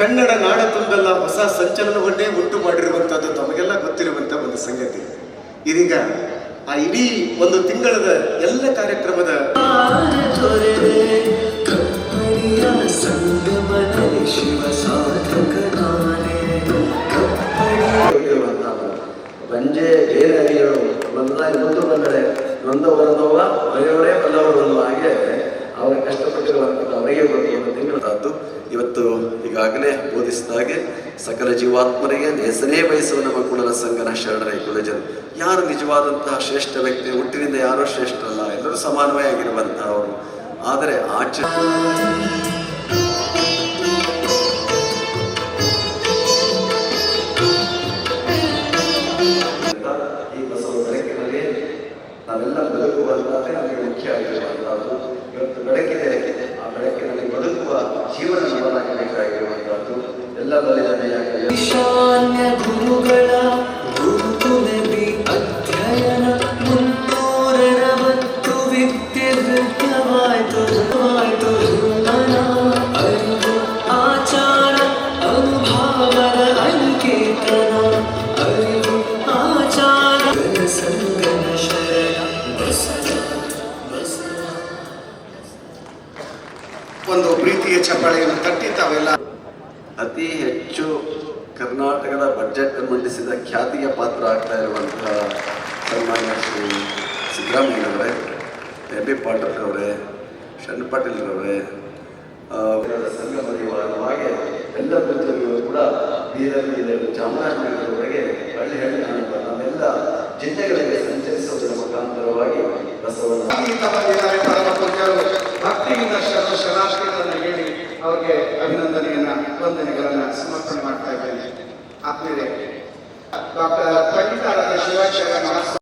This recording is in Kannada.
ಕನ್ನಡ ನಾಡ ತುಂಬೆಲ್ಲ ಹೊಸ ಸಂಚಲನವನ್ನೇ ಉಂಟು ಮಾಡಿರುವಂಥದ್ದು ತಮಗೆಲ್ಲ ಗೊತ್ತಿರುವಂತ ಒಂದು ಸಂಗತಿ. ಇದೀಗ ಆ ಇಡೀ ಒಂದು ತಿಂಗಳದ ಎಲ್ಲ ಕಾರ್ಯಕ್ರಮದ ಬಂಜೆ ಬಂದಾಗ ಮುಂದೆ ಬಂದರೆ ಅವರಿಗೆ ಒಂದು ಒಂದು ತಿಂಗಳಾದ್ದು ಇವತ್ತು ಈಗಾಗಲೇ ಬೋಧಿಸಿದಾಗೆ ಸಕಲ ಜೀವಾತ್ಮರಿಗೆ ಹೆಸರೇ ಬಯಸುವ ನಮ್ಮ ಕುಲನ ಸಂಗನ ಶರಣರೇ ಕುಲಜರು ಯಾರು ನಿಜವಾದಂತಹ ಶ್ರೇಷ್ಠ ವ್ಯಕ್ತಿ, ಹುಟ್ಟಿನಿಂದ ಯಾರೋ ಶ್ರೇಷ್ಠರಲ್ಲ, ಎಲ್ಲರೂ ಸಮಾನವೇ ಆಗಿರುವಂತಹವರು. ಆದರೆ ಆಚೆ ಎಲ್ಲ ಈಶಾನ್ಯ ಗುರುಗಳ ಅಧ್ಯಯನ ವಾಯ್ತು ನೃತನ ಅರಿವು, ಆಚಾರ ಆಚಾರ ಸಂಗನ ಒಂದು ಪ್ರೀತಿಯ ಚಪ್ಪಾಳೆಯನ್ನು ತಟ್ಟಿ ತಾವೆಲ್ಲ ಅತಿ ಹೆಚ್ಚು ಕರ್ನಾಟಕದ ಬಜೆಟ್ ಮಂಡಿಸಿದ ಖ್ಯಾತಿಗೆ ಪಾತ್ರ ಆಗ್ತಾ ಇರುವಂತಹ ಸನ್ಮಾನ್ಯ ಶ್ರೀ ಸಿದ್ದರಾಮಯ್ಯನವರೇ ಎ ಬಿ ಪಾಟೀಲ್ ರವರೇ ಶರಣ್ ಪಾಟೀಲ್ರವರೇ ಸಂಘ ಎಲ್ಲ ಪ್ರತಿಯೊಬ್ಬರು ಕೂಡ ಬೀದರ್ನಿಂದ ಚಾಮರಾಜನಗರದವರೆಗೆ ಹಳ್ಳಿ ಹಳ್ಳಿ ನಮ್ಮೆಲ್ಲ ಜಿಲ್ಲೆಗಳಿಗೆ ಸಂಚರಿಸುವುದರ ಮುಖಾಂತರವಾಗಿ ಬಸವನ. ಅಭಿನಂದನೆಯನ್ನ ವಂದನೆಗಳನ್ನ ಸಮರ್ಪಣೆ ಮಾಡ್ತಾ ಇದ್ದೇನೆ. ಆದ್ಮೇಲೆ ಡಾಕ್ಟರ್ ಪಂಡಿತಾರಾದ ಶಿವಾಚಾರ್ಯ ಮಹಾಸ್ವಾಮಿ